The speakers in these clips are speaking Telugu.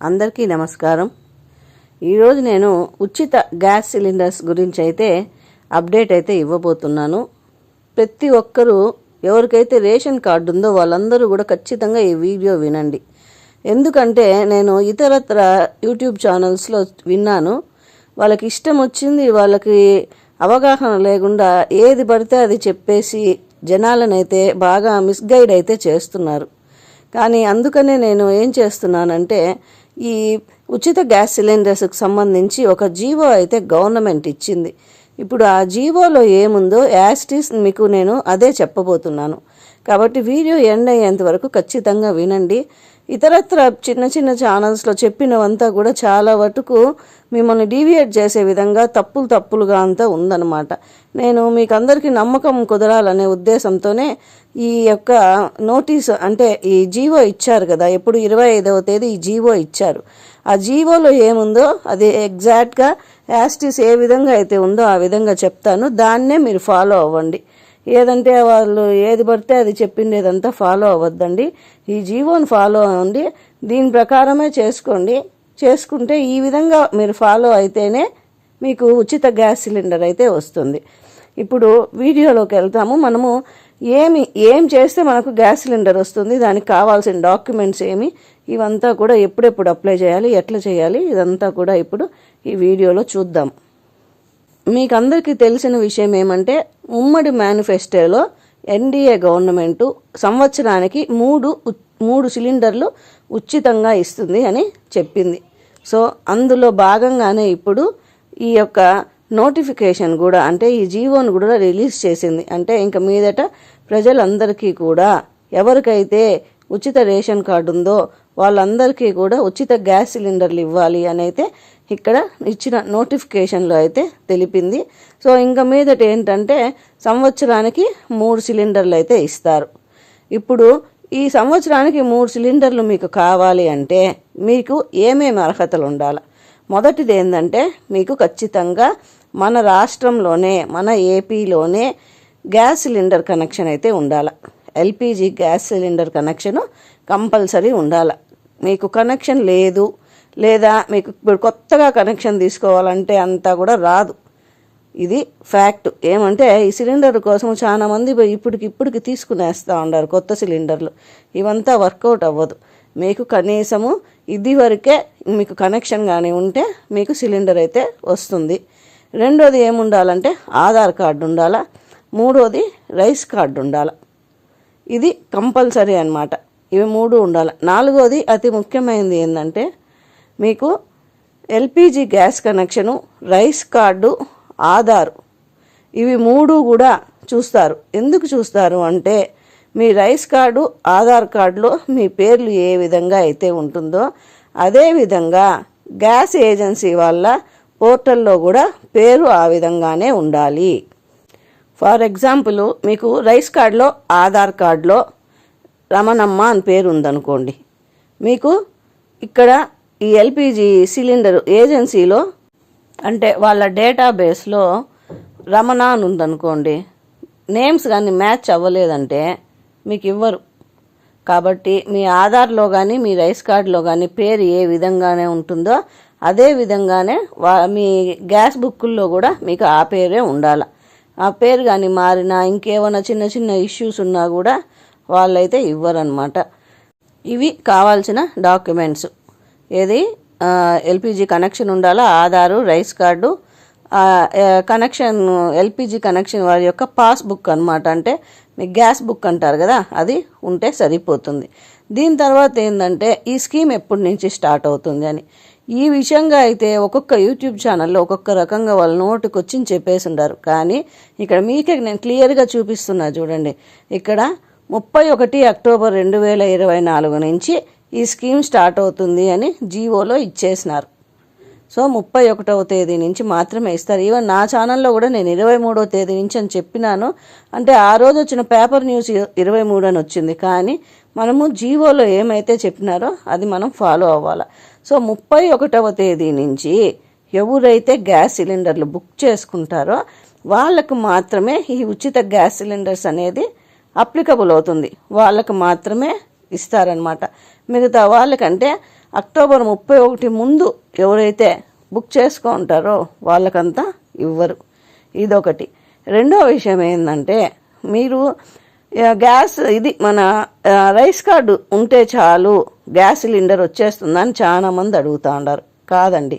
అందరికీ నమస్కారం. ఈరోజు నేను ఉచిత గ్యాస్ సిలిండర్స్ గురించి అయితే అప్డేట్ అయితే ఇవ్వబోతున్నాను. ప్రతి ఒక్కరూ ఎవరికైతే రేషన్ కార్డు ఉందో వాళ్ళందరూ కూడా ఖచ్చితంగా ఈ వీడియో వినండి. ఎందుకంటే నేను ఇతరత్ర యూట్యూబ్ ఛానల్స్లో విన్నాను. వాళ్ళకి ఇష్టం వచ్చింది వాళ్ళకి అవగాహన లేకుండా ఏది పడితే అది చెప్పేసి జనాలనైతే బాగా మిస్గైడ్ అయితే చేస్తున్నారు. కానీ అందుకనే నేను ఏం చేస్తున్నానంటే ఈ ఉచిత గ్యాస్ సిలిండర్స్కి సంబంధించి ఒక జీవో అయితే గవర్నమెంట్ ఇచ్చింది. ఇప్పుడు ఆ జీవోలో ఏముందో యాస్టీస్ మీకు నేను అదే చెప్పబోతున్నాను. కాబట్టి వీడియో ఎండ్ అయ్యేంత వరకు ఖచ్చితంగా వినండి. ఇతరత్ర చిన్న చిన్న ఛానల్స్లో చెప్పినవంతా కూడా చాలా వరకు మిమ్మల్ని డీవియేట్ చేసే విధంగా తప్పులు తప్పులుగా అంతా ఉందన్నమాట. నేను మీకు అందరికీ నమ్మకం కుదరాలనే ఉద్దేశంతోనే ఈ యొక్క నోటీస్ అంటే ఈ జీవో ఇచ్చారు కదా ఎప్పుడు ఇరవై ఐదవ తేదీ ఈ జీవో ఇచ్చారు. ఆ జీవోలో ఏముందో అది ఎగ్జాక్ట్గా యాస్టిస్ ఏ విధంగా అయితే ఉందో ఆ విధంగా చెప్తాను. దాన్నే మీరు ఫాలో అవ్వండి. ఏదంటే వాళ్ళు ఏది పడితే అది చెప్పిండేదంతా ఫాలో అవ్వద్దండి. ఈ జీవోని ఫాలో అవ్వండి. దీని ప్రకారమే చేసుకోండి. చేసుకుంటే ఈ విధంగా మీరు ఫాలో అయితేనే మీకు ఉచిత గ్యాస్ సిలిండర్ అయితే వస్తుంది. ఇప్పుడు వీడియోలోకి వెళ్తాము. మనము ఏమి ఏం చేస్తే మనకు గ్యాస్ సిలిండర్ వస్తుంది దానికి కావాల్సిన డాక్యుమెంట్స్ ఏమి ఇవంతా కూడా ఎప్పుడెప్పుడు అప్లై చేయాలి ఎట్లా చేయాలి ఇదంతా కూడా ఇప్పుడు ఈ వీడియోలో చూద్దాం. మీకు అందరికీ తెలిసిన విషయం ఏమంటే ఉమ్మడి మేనిఫెస్టోలో ఎన్డీఏ గవర్నమెంటు సంవత్సరానికి మూడు ఉ- మూడు సిలిండర్లు ఉచితంగా ఇస్తుంది అని చెప్పింది. సో అందులో భాగంగానే ఇప్పుడు ఈ యొక్క నోటిఫికేషన్ కూడా అంటే ఈ జీవోను కూడా రిలీజ్ చేసింది. అంటే ఇంక మీదట ప్రజలందరికీ కూడా ఎవరికైతే ఉచిత రేషన్ కార్డు ఉందో వాళ్ళందరికీ కూడా ఉచిత గ్యాస్ సిలిండర్లు ఇవ్వాలి అని అయితే ఇక్కడ ఇచ్చిన నోటిఫికేషన్లో అయితే తెలిపింది. సో ఇంకా మీదట ఏంటంటే సంవత్సరానికి మూడు సిలిండర్లు అయితే ఇస్తారు. ఇప్పుడు ఈ సంవత్సరానికి మూడు సిలిండర్లు మీకు కావాలి అంటే మీకు ఏమేమి అర్హతలు ఉండాలి? మొదటిది ఏంటంటే మీకు ఖచ్చితంగా మన రాష్ట్రంలోనే మన ఏపీలోనే గ్యాస్ సిలిండర్ కనెక్షన్ అయితే ఉండాలి. LPG gas cylinder connection compulsory ఉండాలి. మీకు కనెక్షన్ లేదు లేదా మీకు ఇప్పుడు కొత్తగా కనెక్షన్ తీసుకోవాలంటే అంతా కూడా రాదు. ఇది ఫ్యాక్ట్ ఏమంటే ఈ సిలిండర్ కోసం చాలా మంది ఇప్పటికి ఇప్పటికి తీసుకునేస్తూ ఉన్నారు కొత్త సిలిండర్లు. ఇవంతా వర్కౌట్ అవ్వదు. మీకు కనీసము ఇది వరకే మీకు కనెక్షన్ కానీ ఉంటే మీకు సిలిండర్ అయితే వస్తుంది. రెండోది ఏముండాలంటే ఆధార్ కార్డు ఉండాలా? మూడోది రైస్ కార్డు ఉండాలా? ఇది కంపల్సరీ అన్నమాట. ఇవి మూడు ఉండాలి? నాలుగోది అతి ముఖ్యమైనది ఏంటంటే మీకు LPG gas connection rice card Aadhaar ఇవి మూడు కూడా చూస్తారు. ఎందుకు చూస్తారు అంటే మీ రైస్ కార్డు ఆధార్ కార్డులో మీ పేర్లు ఏ విధంగా అయితే ఉంటుందో అదేవిధంగా గ్యాస్ ఏజెన్సీ వాళ్ళ పోర్టల్లో కూడా పేరు ఆ విధంగానే ఉండాలి. ఫర్ ఎగ్జాంపుల్ మీకు రైస్ కార్డులో ఆధార్ కార్డులో రమణమ్మ అని పేరు ఉందనుకోండి. మీకు ఇక్కడ ఈ ఎల్పిజి సిలిండర్ ఏజెన్సీలో అంటే వాళ్ళ డేటాబేస్లో రమణ అని ఉందనుకోండి నేమ్స్ కానీ మ్యాచ్ అవ్వలేదంటే మీకు ఇవ్వరు. కాబట్టి మీ ఆధార్లో కానీ మీ రైస్ కార్డులో కానీ పేరు ఏ విధంగానే ఉంటుందో అదే విధంగానే వా మీ గ్యాస్ బుక్కుల్లో కూడా మీకు ఆ పేరే ఉండాలి. ఆ పేరు కానీ మారినా ఇంకేమైనా చిన్న చిన్న ఇష్యూస్ ఉన్నా కూడా వాళ్ళైతే ఇవ్వరనమాట ఇవి కావాల్సిన డాక్యుమెంట్స్. ఏది? ఎల్పిజి కనెక్షన్ ఉండాలా? Aadhaar rice card. Connection LPG connection వారి యొక్క పాస్ బుక్ అనమాట అంటే మీ గ్యాస్ బుక్ అంటారు కదా అది ఉంటే సరిపోతుంది. దీని తర్వాత ఏంటంటే ఈ స్కీమ్ ఎప్పటి నుంచి స్టార్ట్ అవుతుంది అని. ఈ విషయంగా అయితే ఒక్కొక్క యూట్యూబ్ ఛానల్లో ఒక్కొక్క రకంగా వాళ్ళ నోటికి వచ్చి చెప్పేసి ఉంటారు కానీ ఇక్కడ మీకే నేను క్లియర్గా చూపిస్తున్నా చూడండి. ఇక్కడ ముప్పై ఒకటి అక్టోబర్ రెండు వేల ఇరవై నాలుగు నుంచి ఈ స్కీమ్ స్టార్ట్ అవుతుంది అని జీవోలో ఇచ్చేసినారు. సో ముప్పై ఒకటవ తేదీ నుంచి మాత్రమే ఇస్తారు. ఈవెన్ నా ఛానల్లో కూడా నేను ఇరవై మూడవ తేదీ నుంచి అని చెప్పినాను. అంటే ఆ రోజు వచ్చిన పేపర్ న్యూస్ ఇరవై మూడు అని వచ్చింది. కానీ మనము జీవోలో ఏమైతే చెప్పినారో అది మనం ఫాలో అవ్వాలి. సో ముప్పై ఒకటవ తేదీ నుంచి ఎవరైతే గ్యాస్ సిలిండర్లు బుక్ చేసుకుంటారో వాళ్ళకు మాత్రమే ఈ ఉచిత గ్యాస్ సిలిండర్స్ అనేది అప్లికబుల్ అవుతుంది. వాళ్ళకు మాత్రమే ఇస్తారనమాట. మిగతా వాళ్ళకంటే అక్టోబర్ ముప్పై ఒకటి ముందు ఎవరైతే బుక్ చేసుకుంటారో వాళ్ళకంతా ఇవ్వరు. ఇదొకటి. రెండో విషయం ఏంటంటే మీరు గ్యాస్ ఇది మన రైస్ కార్డు ఉంటే చాలు గ్యాస్ సిలిండర్ వచ్చేస్తుందని చాలా మంది అడుగుతూ ఉన్నారు. కాదండి.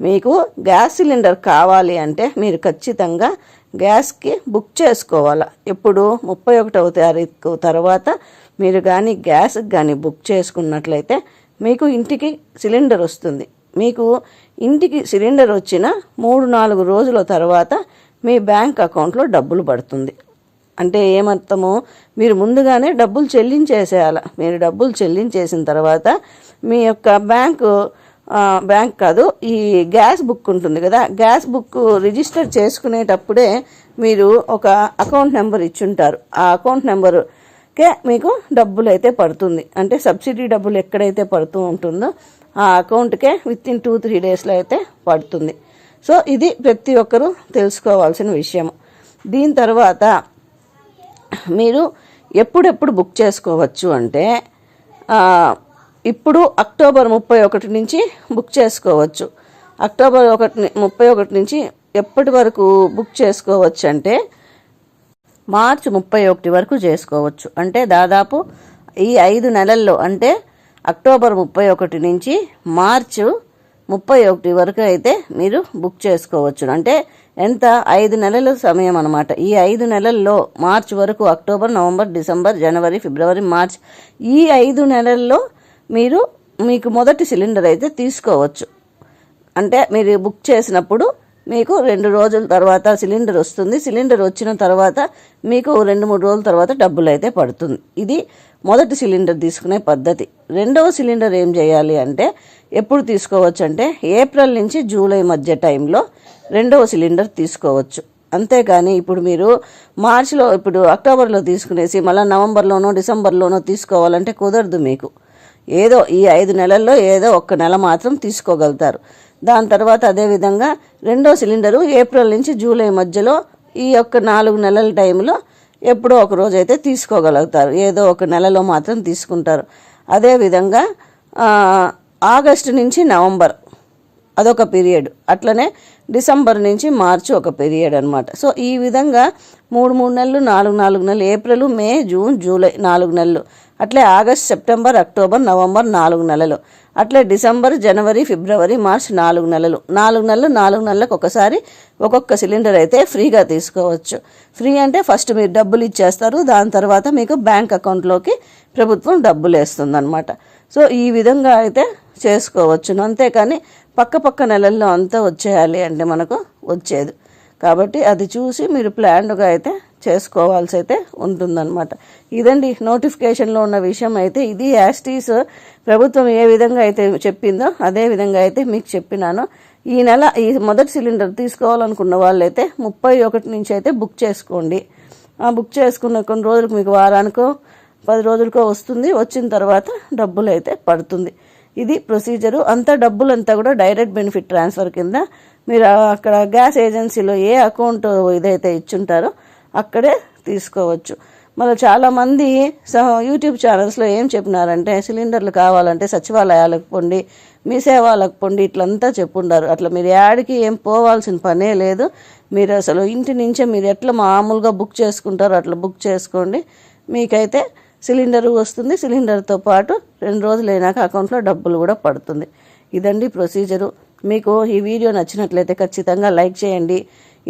మీకు గ్యాస్ సిలిండర్ కావాలి అంటే మీరు ఖచ్చితంగా గ్యాస్కి బుక్ చేసుకోవాలి. ఎప్పుడు? ముప్పై ఒకటవ తారీఖు తర్వాత మీరు కానీ గ్యాస్కి కానీ బుక్ చేసుకున్నట్లయితే మీకు ఇంటికి సిలిండర్ వస్తుంది. మీకు ఇంటికి సిలిండర్ వచ్చిన మూడు నాలుగు రోజుల తర్వాత మీ బ్యాంక్ అకౌంట్లో డబ్బులు పడుతుంది. అంటే ఏమర్థమో? మీరు ముందుగానే డబ్బులు చెల్లించేసేయాలి. మీరు డబ్బులు చెల్లించేసిన తర్వాత మీ యొక్క బ్యాంకు బ్యాంక్ కాదు ఈ గ్యాస్ బుక్ ఉంటుంది కదా గ్యాస్ బుక్ రిజిస్టర్ చేసుకునేటప్పుడే మీరు ఒక అకౌంట్ నెంబర్ ఇచ్చుంటారు. ఆ అకౌంట్ కే మీకు డబ్బులు అయితే పడుతుంది. అంటే సబ్సిడీ డబ్బులు ఎక్కడైతే పడుతూ ఉంటుందో ఆ అకౌంట్కే విత్ ఇన్ టూ త్రీ డేస్లో అయితే పడుతుంది. సో ఇది ప్రతి ఒక్కరూ తెలుసుకోవాల్సిన విషయం దీని తర్వాత మీరు ఎప్పుడెప్పుడు బుక్ చేసుకోవచ్చు అంటే ఇప్పుడు అక్టోబర్ ముప్పై ఒకటి నుంచి బుక్ చేసుకోవచ్చు. అక్టోబర్ ఒకటి ముప్పై ఒకటి నుంచి ఎప్పటి వరకు బుక్ చేసుకోవచ్చు అంటే మార్చి ముప్పై ఒకటి వరకు చేసుకోవచ్చు. అంటే దాదాపు ఈ ఐదు నెలల్లో అంటే అక్టోబర్ ముప్పై ఒకటి నుంచి మార్చు ముప్పై ఒకటి వరకు అయితే మీరు బుక్ చేసుకోవచ్చు. అంటే ఎంత? ఐదు నెలల సమయం అనమాట ఈ ఐదు నెలల్లో మార్చ్ వరకు అక్టోబర్ నవంబర్ డిసెంబర్ జనవరి ఫిబ్రవరి మార్చ్ ఈ ఐదు నెలల్లో మీరు మీకు మొదటి సిలిండర్ అయితే తీసుకోవచ్చు. అంటే మీరు బుక్ చేసినప్పుడు మీకు రెండు రోజుల తర్వాత సిలిండర్ వస్తుంది. సిలిండర్ వచ్చిన తర్వాత మీకు రెండు మూడు రోజుల తర్వాత డబ్బులు అయితే పడుతుంది. ఇది మొదటి సిలిండర్ తీసుకునే పద్ధతి. రెండవ సిలిండర్ ఏం చేయాలి అంటే ఎప్పుడు తీసుకోవచ్చు అంటే ఏప్రిల్ నుంచి జూలై మధ్య టైంలో రెండవ సిలిండర్ తీసుకోవచ్చు. అంతేకాని ఇప్పుడు మీరు మార్చిలో ఇప్పుడు అక్టోబర్లో తీసుకునేసి మళ్ళీ నవంబర్లోనో డిసెంబర్లోనో తీసుకోవాలంటే కుదరదు మీకు. ఏదో ఈ ఐదు నెలల్లో ఏదో ఒక్క నెల మాత్రం తీసుకోగలుగుతారు. దాని తర్వాత అదేవిధంగా రెండో సిలిండరు ఏప్రిల్ నుంచి జూలై మధ్యలో ఈ యొక్క నాలుగు నెలల టైంలో ఎప్పుడో ఒక రోజు అయితే తీసుకోగలుగుతారు. ఏదో ఒక నెలలో మాత్రం తీసుకుంటారు. అదేవిధంగా ఆగస్టు నుంచి నవంబర్ అదొక పీరియడ్. అట్లనే డిసెంబర్ నుంచి మార్చి ఒక పీరియడ్ అనమాట సో ఈ విధంగా మూడు మూడు నెలలు నాలుగు నాలుగు నెలలు ఏప్రిల్ మే జూన్ జూలై నాలుగు నెలలు అట్లే ఆగస్ట్ సెప్టెంబర్ అక్టోబర్ నవంబర్ నాలుగు నెలలు. అట్లే డిసెంబర్ జనవరి ఫిబ్రవరి మార్చ్ నాలుగు నెలలు. నాలుగు నెలలు నాలుగు నెలలకు ఒకసారి ఒక్కొక్క సిలిండర్ అయితే ఫ్రీగా తీసుకోవచ్చు. ఫ్రీ అంటే ఫస్ట్ మీరు డబ్బులు ఇచ్చేస్తారు. దాని తర్వాత మీకు బ్యాంక్ అకౌంట్లోకి ప్రభుత్వం డబ్బులు వేస్తుందన్నమాట. సో ఈ విధంగా అయితే చేసుకోవచ్చును. అంతేకాని పక్క పక్క నెలల్లో అంతా వచ్చేయాలి అంటే మనకు వచ్చేది. కాబట్టి అది చూసి మీరు ప్లాన్డ్గా అయితే చేసుకోవాల్సి అయితే ఉంటుందన్నమాట. ఇదండి నోటిఫికేషన్లో ఉన్న విషయం అయితే ఇది యాస్టీస్ ప్రభుత్వం ఏ విధంగా అయితే చెప్పిందో అదే విధంగా అయితే మీకు చెప్పినాను. ఈ నెల ఈ మొదటి సిలిండర్ తీసుకోవాలనుకున్న వాళ్ళైతే ముప్పై ఒకటి నుంచి అయితే బుక్ చేసుకోండి. ఆ బుక్ చేసుకున్న కొన్ని రోజులకు మీకు వారానికో పది రోజులకో వస్తుంది. వచ్చిన తర్వాత డబ్బులు అయితే పడుతుంది. ఇది ప్రొసీజరు. అంతా డబ్బులు అంతా కూడా డైరెక్ట్ బెనిఫిట్ ట్రాన్స్ఫర్ కింద మీరు అక్కడ గ్యాస్ ఏజెన్సీలో ఏ అకౌంట్ ఇదైతే ఇచ్చుంటారో అక్కడే తీసుకోవచ్చు. మళ్ళీ చాలామంది యూట్యూబ్ ఛానల్స్లో ఏం చెప్పినారంటే సిలిండర్లు కావాలంటే సచివాలయాలకు పొండి మీ సేవాలకు పొండి ఇట్లంతా చెప్పుండారు. అట్లా మీరు యాడికి ఏం పోవాల్సిన పనే లేదు. మీరు అసలు ఇంటి నుంచే మీరు ఎట్లా మామూలుగా బుక్ చేసుకుంటారో అట్లా బుక్ చేసుకోండి. మీకైతే సిలిండర్ వస్తుంది. సిలిండర్తో పాటు రెండు రోజులు అయినాక అకౌంట్లో డబ్బులు కూడా పడుతుంది. ఇదండి ప్రొసీజరు. మీకు ఈ వీడియో నచ్చినట్లయితే ఖచ్చితంగా లైక్ చేయండి.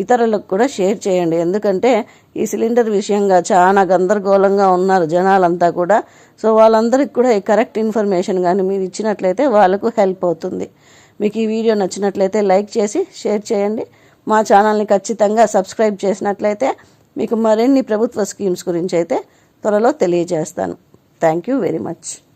ఇతరులకు కూడా షేర్ చేయండి. ఎందుకంటే ఈ సిలిండర్ విషయంగా చాలా గందరగోళంగా ఉన్నారు జనాలంతా కూడా. సో వాళ్ళందరికీ కూడా ఈ కరెక్ట్ ఇన్ఫర్మేషన్ కానీ మీరు ఇచ్చినట్లయితే వాళ్ళకు హెల్ప్ అవుతుంది. మీకు ఈ వీడియో నచ్చినట్లయితే లైక్ చేసి షేర్ చేయండి. మా ఛానల్ని ఖచ్చితంగా సబ్స్క్రైబ్ చేసినట్లయితే మీకు మరిన్ని ప్రభుత్వ స్కీమ్స్ గురించి అయితే త్వరలో తెలియజేస్తాను. Thank you very much.